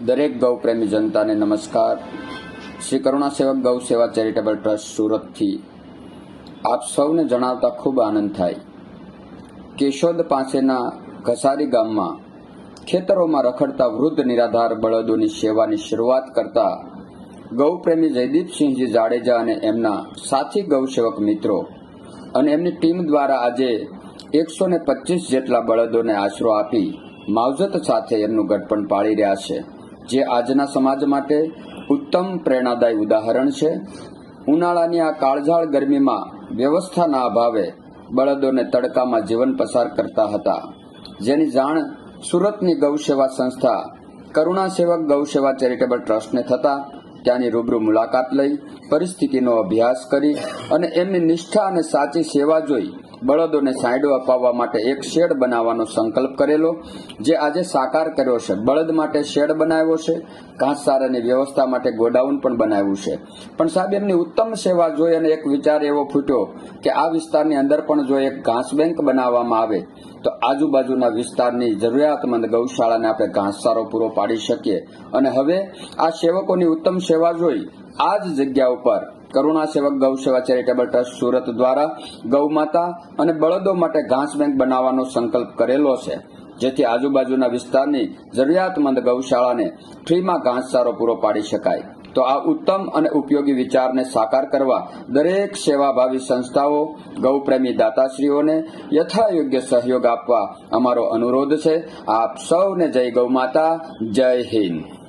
દરેક ગૌપ્રેમી જનતાને નમસ્કાર. શ્રી કરુણા સેવક ગૌ સેવા ચેરિટેબલ ટ્રસ્ટ સુરતથી આપ સૌને જણાવતા ખૂબ આનંદ થાય. કેશોદ પાસેના ઘસારી ગામમાં ખેતરોમાં રખડતા વૃદ્ધ નિરાધાર બળદોની સેવાની શરૂઆત કરતા ગૌપ્રેમી જયદીપસિંહજી જાડેજા અને એમના સાથી ગૌસેવક મિત્રો અને એમની ટીમ દ્વારા આજે એકસો જેટલા બળદોને આશરો આપી માવજત સાથે એમનું ગઢપણ પાળી રહ્યા છે. જે આજના સમાજ માટે ઉત્તમ પ્રેરણાદાયી ઉદાહરણ છે. ઉનાળાની આ કાળઝાળ ગરમીમાં વ્યવસ્થાના અભાવે બળદોને તડકામાં જીવન પસાર કરતા હતા. જેની જાણ સુરતની ગૌસેવા સંસ્થા, કરુણા સેવક ગૌસેવા ચેરિટેબલ ટ્રસ્ટને થતા ત્યાંની રૂબરૂ મુલાકાત લઈ પરિસ્થિતિનો અભ્યાસ કરી અને એમની નિષ્ઠા અને સાચી સેવા જોઈ બળદોને સાયડો અપાવવા માટે એક શેડ બનાવવાનો સંકલ્પ કરેલો, જે આજે સાકાર કર્યો છે. બળદ માટે શેડ બનાવ્યો છે ઘાસચારાની વ્યવસ્થા માટે ગોડાઉન પણ બનાવ્યું છે. પણ સાહેબ, એમની ઉત્તમ સેવા જોઈ અને એક વિચાર એવો ફૂટ્યો કે આ વિસ્તારની અંદર પણ જો એક ઘાસ બેંક બનાવવામાં આવે, તો આજુબાજુના વિસ્તારની જરૂરિયાતમંદ ગૌશાળાને આપણે ઘાસચારો પૂરો પાડી શકીએ. અને હવે આ સેવકોની ઉત્તમ સેવા જોઈ, આ જ જગ્યા ઉપર કરુણા સેવક ગૌ સેવા ચેરિટેબલ ટ્રસ્ટ સુરત દ્વારા ગૌમાતા અને બળદો માટે ઘાસ બેંક બનાવવાનો સંકલ્પ કરેલો છે, જેથી આજુબાજુના વિસ્તારની જરૂરિયાતમંદ ગૌશાળાને ફ્રીમાં ઘાસચારો પૂરો પાડી શકાય. તો આ ઉત્તમ અને ઉપયોગી વિચારને સાકાર કરવા દરેક સેવાભાવી સંસ્થાઓ ગૌપ્રેમી દાતાશ્રીઓને યથાયોગ્ય સહયોગ આપવા અમારો અનુરોધ છે. આપ સૌને જય ગૌ માતા, જય હિન્દ.